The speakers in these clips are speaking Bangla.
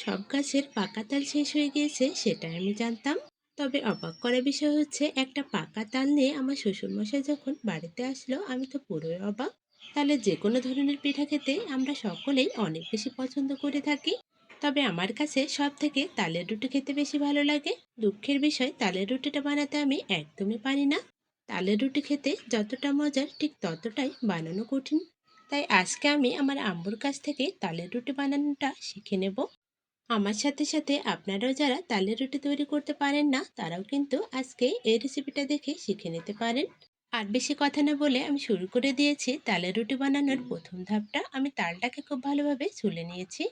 সব গাছের পাকা তাল শেষ হয়ে গিয়েছে, সেটা আমি জানতাম। তবে অবাক করা বিষয় হচ্ছে, একটা পাকা তাল নিয়ে আমার শ্বশুরমশাই যখন বাড়িতে আসলো, আমি তো পুরোই অবাক। তাহলে যে কোনো ধরনের পিঠা খেতে আমরা সকলেই অনেক বেশি পছন্দ করে থাকি। তবে আমার কাছে সব থেকে তালের রুটি খেতে বেশি ভালো লাগে। দুঃখের বিষয়, তালের রুটিটা বানাতে আমি একদমই পারি না। তালের রুটি খেতে যতটা মজার, ঠিক ততটাই বানানো কঠিন। তাই আজকে আমি আমার আম্মুর কাছ থেকে তালের রুটি বানানোটা শিখে নেব। আমার সাথে সাথে আপনারাও যারা তালের রুটি তৈরি করতে পারেন না, তারাও কিন্তু আজকে এই রেসিপিটা দেখে শিখে নিতে পারেন। আর বেশি কথা না বলে আমি শুরু করে দিয়েছি। তালের রুটি বানানোর প্রথম ধাপটা আমি তালটাকে খুব ভালোভাবে ছুলে নিয়েছি।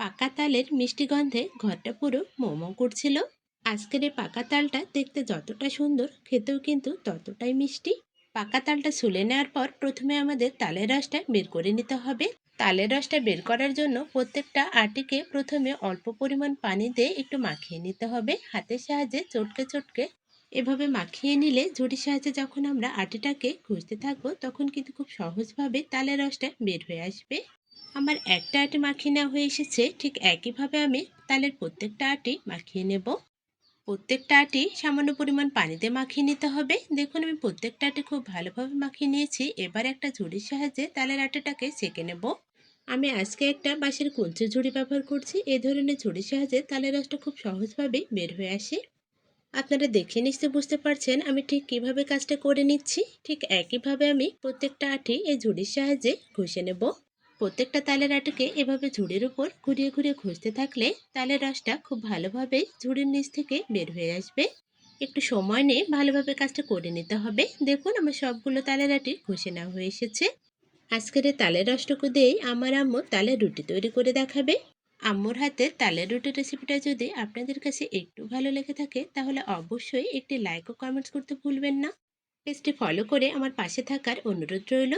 পাকা তালের মিষ্টি গন্ধে ঘরটা পুরো মোমো করছিল। আজকের এই পাকা তালটা দেখতে যতটা সুন্দর, খেতেও কিন্তু ততটাই মিষ্টি। পাকা তালটা ছুলে নেওয়ার পর প্রথমে আমাদের তালের রসটা বের করে নিতে হবে। তালের রসটা বের করার জন্য প্রত্যেকটা আটিকে প্রথমে অল্প পরিমাণ পানি দিয়ে একটু মাখিয়ে নিতে হবে। হাতের সাহায্যে চটকে চটকে এভাবে মাখিয়ে নিলে ঝুড়ির সাহায্যে যখন আমরা আটিটাকে খুঁজতে থাকব, তখন কিন্তু খুব সহজভাবে তালের রসটা বের হয়ে আসবে। আমার একটা আটি মাখিয়ে নেওয়া হয়ে এসেছে, ঠিক একইভাবে আমি তালের প্রত্যেকটা আটি মাখিয়ে নেব। প্রত্যেকটা আটি সামান্য পরিমাণ পানিতে মাখিয়ে নিতে হবে। দেখুন, আমি প্রত্যেকটা আটি খুব ভালোভাবে মাখিয়ে নিয়েছি। এবার একটা ঝুড়ির সাহায্যে তালের আটাটাকে সেঁকে নেব। আমি আজকে একটা বাঁশের কুঞ্চি ঝুড়ি ব্যবহার করছি। এই ধরনের ঝুড়ির সাহায্যে তালের রসটা খুব সহজভাবে বের হয়ে আসে। আপনারা দেখে নিশ্চয় বুঝতে পারছেন আমি ঠিক কীভাবে কাজটা করে নিচ্ছি। ঠিক একইভাবে আমি প্রত্যেকটা আটি এই ঝুড়ির সাহায্যে ঘষে নেব। প্রত্যেকটা তালের আটিকে এভাবে ঝুড়ির উপর ঘুরিয়ে ঘুরিয়ে ঘষতে থাকলে তালের রসটা খুব ভালোভাবে ঝুড়ির নিচ থেকে বের হয়ে আসবে। একটু সময় নিয়ে ভালোভাবে কাজটা করে নিতে হবে। দেখুন আমার সবগুলো তালের আটি ঘষে নেওয়া হয়ে এসেছে। আজকের তালের রসটুকু দিয়েই আমার আম্মু তালের রুটি তৈরি করে দেখাবে। আম্মুর হাতে তালের রুটির রেসিপিটা যদি আপনাদের কাছে একটু ভালো লেগে থাকে, তাহলে অবশ্যই একটি লাইক ও কমেন্টস করতে ভুলবেন না। পেজটি ফলো করে আমার পাশে থাকার অনুরোধ রইল।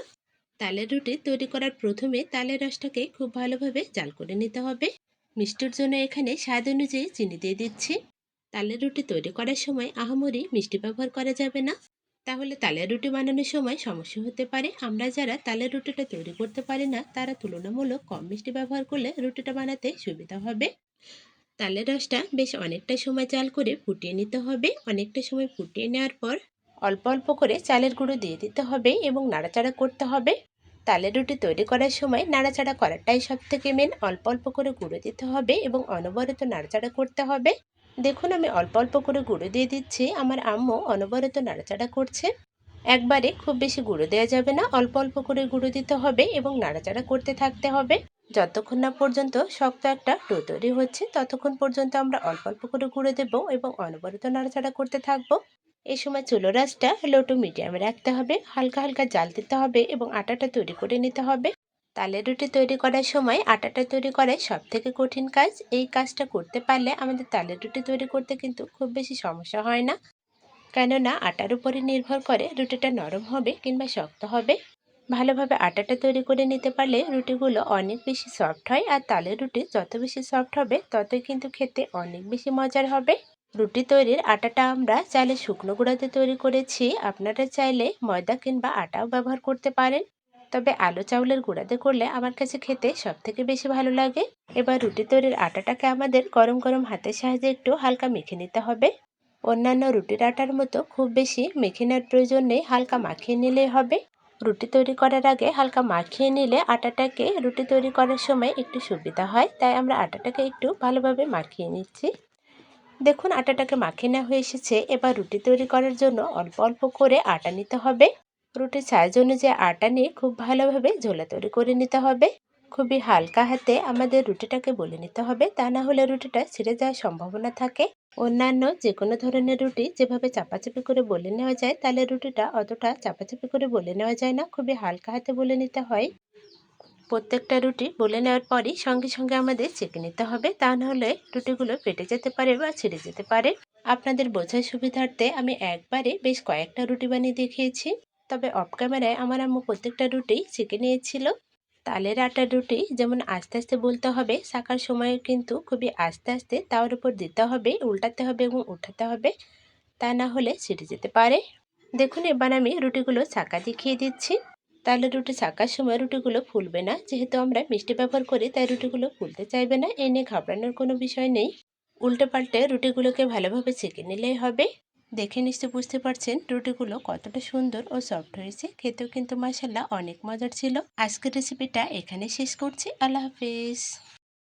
তালের রুটি তৈরি করার প্রথমে তালের রসটাকে খুব ভালোভাবে জাল করে নিতে হবে। মিষ্টির জন্য এখানে স্বাদ অনুযায়ী চিনি দিয়ে দিচ্ছি। তালের রুটি তৈরি করার সময় আহামরি মিষ্টি ব্যবহার করা যাবে না। তাহলে তালের রুটি বানানোর সময় সমস্যা হতে পারে। আমরা যারা তালের রুটিটা তৈরি করতে পারি না, তারা তুলনামূলক কম মিষ্টি ব্যবহার করলে রুটিটা বানাতে সুবিধা হবে। তালের রসটা বেশ অনেকটা সময় চাল করে ফুটিয়ে নিতে হবে। অনেকটা সময় ফুটিয়ে নেওয়ার পর অল্প অল্প করে চালের গুঁড়ো দিয়ে দিতে হবে এবং নাড়াচাড়া করতে হবে। তালের রুটি তৈরি করার সময় নাড়াচাড়া করাটাই সব থেকে মেন অল্প অল্প করে গুঁড়ো দিতে হবে এবং অনবরত নাড়াচাড়া করতে হবে। দেখুন, আমি অল্প অল্প করে গুঁড়ো দিয়ে দিচ্ছি। আমার আম্মু অনবরত নাড়াচাড়া করছে। একবারে খুব বেশি গুঁড়ো দেওয়া যাবে না, অল্প অল্প করে গুঁড়ো দিতে হবে এবং নাড়াচাড়া করতে থাকতে হবে। যতক্ষণ না পর্যন্ত শক্ত একটা ডো তৈরি হচ্ছে, ততক্ষণ পর্যন্ত আমরা অল্প অল্প করে গুঁড়ো দেবো এবং অনবরত নাড়াচাড়া করতে থাকব। এই সময় চুলো রাসটা লো টু মিডিয়ামে রাখতে হবে, হালকা হালকা জাল দিতে হবে এবং আটাটা তৈরি করে নিতে হবে। তালের রুটি তৈরি করার সময় আটাটা তৈরি করাই সব থেকে কঠিন কাজ। এই কাজটা করতে পারলে আমাদের তালের রুটি তৈরি করতে কিন্তু খুব বেশি সমস্যা হয় না। কেননা আটার উপরে নির্ভর করে রুটিটা নরম হবে কিংবা শক্ত হবে। ভালোভাবে আটাটা তৈরি করে নিতে পারলে রুটিগুলো অনেক বেশি সফট হয় আর তালের রুটি যত বেশি সফট হবে ততই কিন্তু খেতে অনেক বেশি মজার হবে। রুটি তৈরির আটাটা আমরা চাইলে শুকনো গুঁড়াতে তৈরি করেছি। আপনারা চাইলে ময়দা কিংবা আটাও ব্যবহার করতে পারেন। তবে আলু চাউলের গুঁড়াতে করলে আমার কাছে খেতে সব থেকে বেশি ভালো লাগে। এবার রুটি তৈরির আটাটাকে আমাদের গরম গরম হাতের সাহায্যে একটু হালকা মেখে নিতে হবে। অন্যান্য রুটির আটার মতো খুব বেশি মেখে নেওয়ার প্রয়োজন নেই, হালকা মাখিয়ে নিলেই হবে। রুটি তৈরি করার আগে হালকা মাখিয়ে নিলে আটাটাকে রুটি তৈরি করার সময় একটু সুবিধা হয়, তাই আমরা আটাটাকে একটু ভালোভাবে মাখিয়ে নিচ্ছি। দেখুন আটাটাকে মাখিয়ে নেওয়া হয়ে এসেছে, এবার রুটি তৈরি করার জন্য অল্প অল্প করে আটা নিতে হবে। রুটির সাইজ অনুযায়ী আটা নিয়ে খুব ভালোভাবে ঝোলা তৈরি করে নিতে হবে। খুবই হালকা হাতে আমাদের রুটিটাকে বলে নিতে হবে। তা না হলে রুটিটা ছিঁড়ে যাওয়ার সম্ভাবনা থাকে। অন্যান্য যে কোনো ধরনের রুটি যেভাবে চাপাচাপি করে বলে নেওয়া যায়, তাহলে রুটিটা অতটা চাপাচাপি করে বলে নেওয়া যায় না। খুবই হালকা হাতে বলে নিতে হয়। প্রত্যেকটা রুটি বলে নেওয়ার পরই সঙ্গে সঙ্গে আমাদের চেকে নিতে হবে। তা নাহলে রুটিগুলো ফেটে যেতে পারে বা ছিঁড়ে যেতে পারে। আপনাদের বোঝার সুবিধার্থে আমি একবারে বেশ কয়েকটা রুটি বানিয়ে দেখিয়েছি। তবে অফ ক্যামেরায় আমার আম্মু প্রত্যেকটা রুটি চেকে নিয়েছিল। তালের আটা রুটি যেমন আস্তে আস্তে বলতে হবে শাকার সময় কিন্তু খুবই আস্তে আস্তে তাওয়ার উপর দিতে হবে, উল্টাতে হবে এবং উঠাতে হবে, তা না হলে ছিঁড়ে যেতে পারে। দেখুন, এবার আমি রুটিগুলো ছাকা দেখিয়ে দিচ্ছি। তাহলে রুটি ছাকার সময় রুটিগুলো ফুলবে না, যেহেতু আমরা মিষ্টি ব্যবহার করি, তাই রুটিগুলো ফুলতে চাইবে না, এ নিয়ে ঘাবড়ানোর কোনো বিষয় নেই। উল্টে পাল্টে রুটিগুলোকে ভালোভাবে ছেঁকে নিলেই হবে। দেখে নিশ্চয় বুঝতে পারছেন রুটিগুলো কতটা সুন্দর ও সফট হয়েছে। খেতেও কিন্তু মাসাল্লাহ অনেক মজার ছিল। আজকের রেসিপিটা এখানে শেষ করছি। আল্লাহ হাফিজ।